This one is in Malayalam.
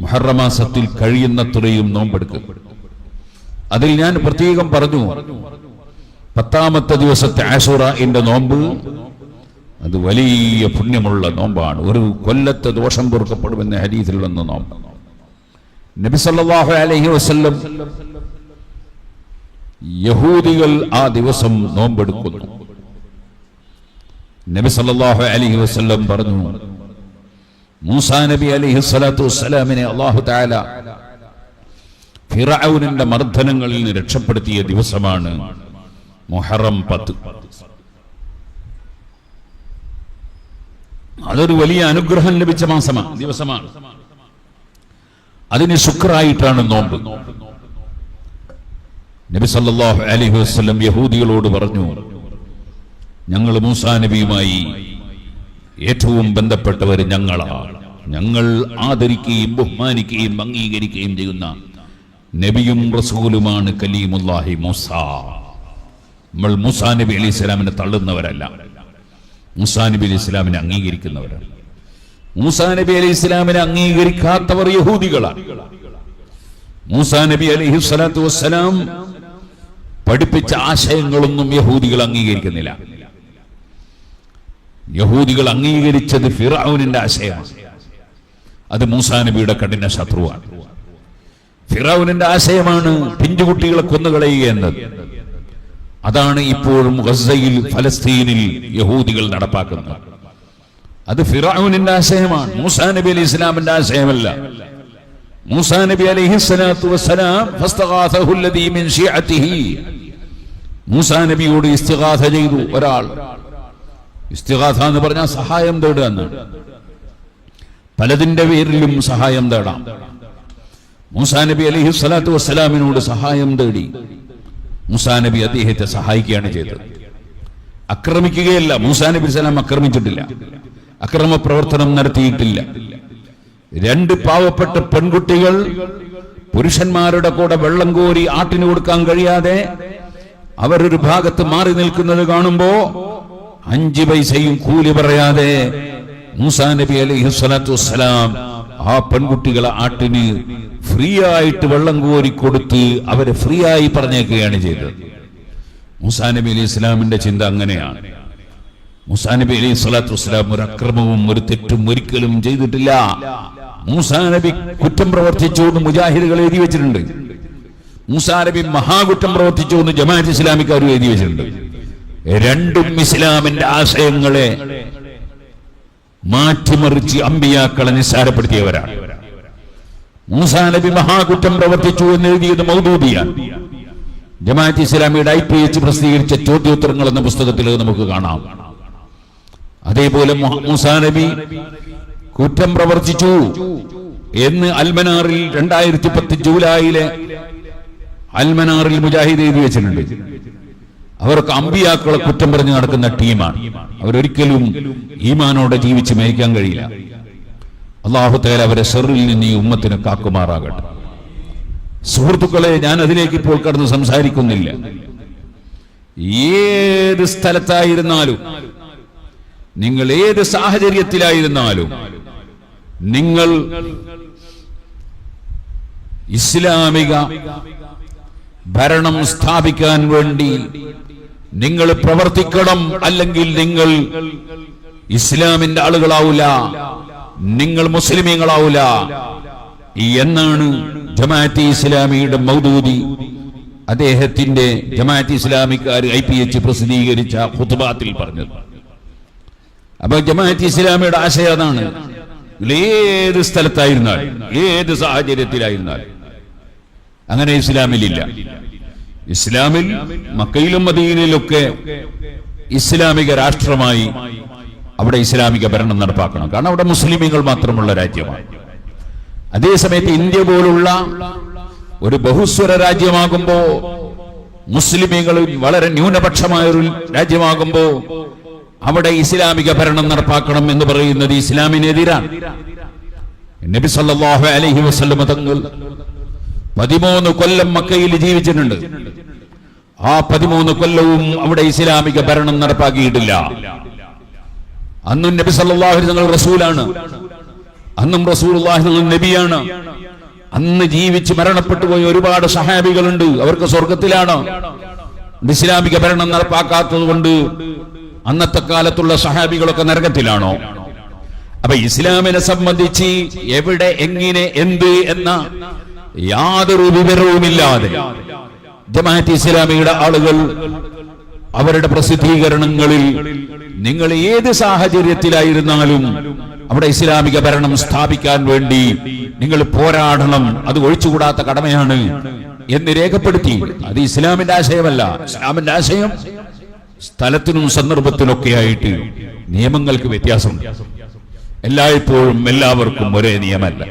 മുഹറമാസത്തിൽ കഴിയുന്നത്രയും നോമ്പെടുക്കും അതിൽ ഞാൻ പ്രത്യേകം പറഞ്ഞു പത്താമത്തെ ദിവസത്തെ ആഷുറന്റെ നോമ്പ് അത് വലിയ പുണ്യമുള്ള നോമ്പാണ്. ഒരു കൊല്ലത്തെ ദോഷം പൊറുക്കപ്പെടുമെന്ന ഹരീതിൽ വന്ന നോമ്പ്. നബി സല്ലല്ലാഹു അലൈഹി വസല്ലം യഹൂദികൾ ആ ദിവസം നോമ്പെടുക്കുന്നു. നബി സല്ലല്ലാഹു അലൈഹി വസല്ലം പറഞ്ഞു മൂസാ നബി അലൈഹി സ്വലാത്തു വസ്സലാമിനെ അള്ളാഹു താല ഫിറൌനിന്റെ മർദ്ദനങ്ങളിൽ നിന്ന് രക്ഷപ്പെടുത്തിയ ദിവസമാണ് മൊഹറം പത്ത്. അതൊരു വലിയ അനുഗ്രഹം ലഭിച്ച മാസമാണ് ദിവസമാണ്. അതിന് ശുക്രായിട്ടാണ് നോമ്പ്. നബി സല്ലല്ലാഹു അലൈഹി വസല്ലം യഹൂദികളോട് പറഞ്ഞു ഞങ്ങൾ മൂസാ നബിയുമായി ഏറ്റവും ബന്ധപ്പെട്ടവർ ഞങ്ങളാണ്. ഞങ്ങൾ ആദരിക്കുകയും ബഹുമാനിക്കുകയും അംഗീകരിക്കുകയും ചെയ്യുന്ന നബിയും റസൂലുമാണ് കലീമുല്ലാഹി മൂസ. നമ്മൾ മൂസാ നബി അലി ഇസ്ലാമിനെ തള്ളുന്നവരല്ല. മൂസാ നബി അലി ഇസ്ലാമിനെ അംഗീകരിക്കുന്നവരാണ്. മൂസാ നബി അലി ഇസ്ലാമിനെ അംഗീകരിക്കാത്തവർ യഹൂദികളാണ്. മൂസാ നബി അലൈഹി സ്വലാത്തു വസ്സലാം പഠിപ്പിച്ച ആശയങ്ങളൊന്നും യഹൂദികൾ അംഗീകരിക്കുന്നില്ല. യഹൂദികൾ അംഗീകരിച്ചത് ഫിറാവുനിന്റെ ആശയമാണ്. അത് മൂസാ നബിയുടെ കഠിന ശത്രുവാണ്. ഫിറാവുനിന്റെ ആശയമാണ് പിഞ്ചുകുട്ടികളെ കൊന്നുകളയുക എന്നത്. അതാണ് ഇപ്പോഴും ഗസയിൽ ഫലസ്തീനിൽ യഹൂദികൾ നടപ്പാക്കുന്നത്. അത് ഫിറാവുനിന്റെ ആശയമാണ് മൂസാ നബി അലി ഇസ്ലാമിന്റെ ആശയമല്ല. മൂസാ നബി അലൈഹി സ്വലാത്തു മൂസാ നബിയോട് ഇസ്തിഗാഥ ചെയ്തു ഒരാൾ. ഇസ്തിഗാഥ എന്ന് പറഞ്ഞാൽ സഹായം തേടുക എന്നാണ് പലതിന്റെ പേരിലും സഹായം തേടാം. മൂസാ നബി അലൈഹി സ്വലാത്തു വസ്സലാമിനോട് സഹായം തേടി മൂസാ നബി അദ്ദേഹത്തെ സഹായിക്കുകയാണ് ചെയ്തത്. ആക്രമിക്കുകയല്ല മൂസാ നബി സ്വലാം ആക്രമിച്ചിട്ടില്ല അക്രമ പ്രവർത്തനം നടത്തിയിട്ടില്ല. രണ്ട് പാവപ്പെട്ട പെൺകുട്ടികൾ പുരുഷന്മാരുടെ കൂടെ വെള്ളം കോരി ആട്ടിന് കൊടുക്കാൻ കഴിയാതെ അവരൊരു ഭാഗത്ത് മാറി നിൽക്കുന്നത് കാണുമ്പോ അഞ്ച് പൈസയും കൂലി പറയാതെ മൂസാ നബി അലൈഹി സ്വലാത്തു വസ്സലാം ആ പെൺകുട്ടികളെ ആട്ടിന് ഫ്രീ ആയിട്ട് വെള്ളം കോരി കൊടുത്ത് അവരെ ഫ്രീ ആയി പറഞ്ഞേക്കുകയാണ് ചെയ്തത്. മൂസാ നബി അലൈഹി ഇസ്ലാമിന്റെ ചിന്ത അങ്ങനെയാണ്. മൂസാ നബി അലൈഹി സ്വലാത്തു വസ്സലാം ഒരു അക്രമവും ഒരു തെറ്റും ഒരിക്കലും ചെയ്തിട്ടില്ല. മൂസാ നബി കുറ്റം പ്രവർത്തിച്ചു എന്ന് മുജാഹിദുകൾ എഴുതി വെച്ചിട്ടുണ്ട്. മൂസാ നബി മഹാകുറ്റം പ്രവർത്തിച്ചു എന്ന് ജമാഅത്ത് ഇസ്ലാമിക്കാർ എഴുതി വെച്ചിട്ടുണ്ട്. രണ്ടും ഇസ്ലാമിന്റെ ആശയങ്ങളെ മാറ്റിമറിച്ച് അമ്പിയാക്കളെ നിസ്സാരപ്പെടുത്തിയവരാണ്. മൂസാ നബി മഹാകുറ്റം പ്രവർത്തിച്ചു എന്ന് എഴുതിയത് മൗദൂദിയാണ്. ജമാഅത്ത് ഇസ്ലാമിയുടെ ഐ പി എച്ച് പ്രസിദ്ധീകരിച്ച ചോദ്യോത്തരങ്ങൾ എന്ന പുസ്തകത്തിൽ നമുക്ക് കാണാം. അതേപോലെ മൂസാ നബി കുറ്റം പ്രവർത്തിച്ചു എന്ന് അൽമനാറിൽ രണ്ടായിരത്തി പത്ത് ജൂലൈയിലെ അൽമനാറിൽ മുജാഹിദ് എഴുതി വെച്ചിട്ടുണ്ട്. അവർക്ക് അമ്പിയാക്കളെ കുറ്റം പറഞ്ഞ് നടക്കുന്ന ടീമാണ്. അവരൊരിക്കലും ഈമാനോടെ ജീവിച്ച് മേയ്ക്കാൻ കഴിയില്ല. അള്ളാഹുത്തേൽ അവരെ സെറിൽ നിന്ന് ഈ ഉമ്മത്തിന് കാക്കുമാറാകട്ടെ സുഹൃത്തുക്കളെ ഞാൻ അതിലേക്ക് ഇപ്പോൾ കടന്ന് സംസാരിക്കുന്നില്ല. ഏത് സ്ഥലത്തായിരുന്നാലും നിങ്ങൾ ഏത് സാഹചര്യത്തിലായിരുന്നാലും നിങ്ങൾ ഇസ്ലാമിക ഭരണം സ്ഥാപിക്കാൻ വേണ്ടി നിങ്ങൾ പ്രവർത്തിക്കണം അല്ലെങ്കിൽ നിങ്ങൾ ഇസ്ലാമിന്റെ ആളുകളാവൂല നിങ്ങൾ മുസ്ലിമീങ്ങളാവൂല. എന്നാണ് ജമാഅത്തി ഇസ്ലാമിയുടെ മൗദൂദി. അദ്ദേഹത്തിന്റെ ജമാഅത്തി ഇസ്ലാമിക്കാർ ഐ പി എച്ച് പ്രസിദ്ധീകരിച്ച ഹുത്തുബാത്തിൽ പറഞ്ഞത്. അപ്പൊ ജമാഅത്തി ഇസ്ലാമിയുടെ ആശയം അതാണ്. ഏത് സ്ഥലത്തായിരുന്നാൽ ഏത് സാഹചര്യത്തിലായിരുന്നാൽ അങ്ങനെ ഇസ്ലാമിലില്ല. ഇസ്ലാമിൽ മക്കയിലും മദീനയിലൊക്കെ ഇസ്ലാമിക രാഷ്ട്രമായി അവിടെ ഇസ്ലാമിക ഭരണം നടപ്പാക്കണം. കാരണം അവിടെ മുസ്ലിമീങ്ങൾ മാത്രമുള്ള രാജ്യമാണ്. അതേസമയത്ത് ഇന്ത്യ പോലുള്ള ഒരു ബഹുസ്വര രാജ്യമാകുമ്പോ മുസ്ലിമീങ്ങൾ വളരെ ന്യൂനപക്ഷമായ ഒരു രാജ്യമാകുമ്പോ അവിടെ ഇസ്ലാമിക ഭരണം നടപ്പാക്കണം എന്ന് പറയുന്നത് ഇസ്ലാമിനെതിരാണ്. നബി സല്ലാഹു അലഹി വസല്ലമ തങ്ങൾ പതിമൂന്ന് കൊല്ലം മക്കയിൽ ജീവിച്ചിട്ടുണ്ട്. ആ പതിമൂന്ന് കൊല്ലവും അവിടെ ഇസ്ലാമിക ഭരണം നടപ്പാക്കിയിട്ടില്ല. അന്നും നബി അലൈഹി തങ്ങൾ റസൂലാണ്. അന്നും റസൂലുള്ളാഹി നബിയാണ്. അന്ന് ജീവിച്ച് മരണപ്പെട്ടു പോയ ഒരുപാട് സഹാബികളുണ്ട്. അവർക്ക് സ്വർഗത്തിലാണ്. ഇസ്ലാമിക ഭരണം നടപ്പാക്കാത്തത് കൊണ്ട് അന്നത്തെ കാലത്തുള്ള സഹാബികളൊക്കെ നരകത്തിലാണോ? അപ്പൊ ഇസ്ലാമിനെ സംബന്ധിച്ച് എവിടെ എങ്ങനെ എന്ത് എന്ന യാതൊരു വിവരവുമില്ലാതെ ജമാഅത്ത് ഇസ്ലാമിയുടെ ആളുകൾ അവരുടെ പ്രസിദ്ധീകരണങ്ങളിൽ നിങ്ങൾ ഏത് സാഹചര്യത്തിലായിരുന്നാലും അവിടെ ഇസ്ലാമിക ഭരണം സ്ഥാപിക്കാൻ വേണ്ടി നിങ്ങൾ പോരാടണം. അത് ഒഴിച്ചുകൂടാത്ത കടമയാണ് എന്ന് രേഖപ്പെടുത്തി. അത് ഇസ്ലാമിന്റെ ആശയമല്ല. ഇസ്ലാമിന്റെ ആശയം സ്ഥലത്തിനും സന്ദർഭത്തിനൊക്കെ ആയിട്ട് നിയമങ്ങൾക്ക് വ്യത്യാസമുണ്ട്. എല്ലായ്പ്പോഴും എല്ലാവർക്കും ഒരേ നിയമമല്ല.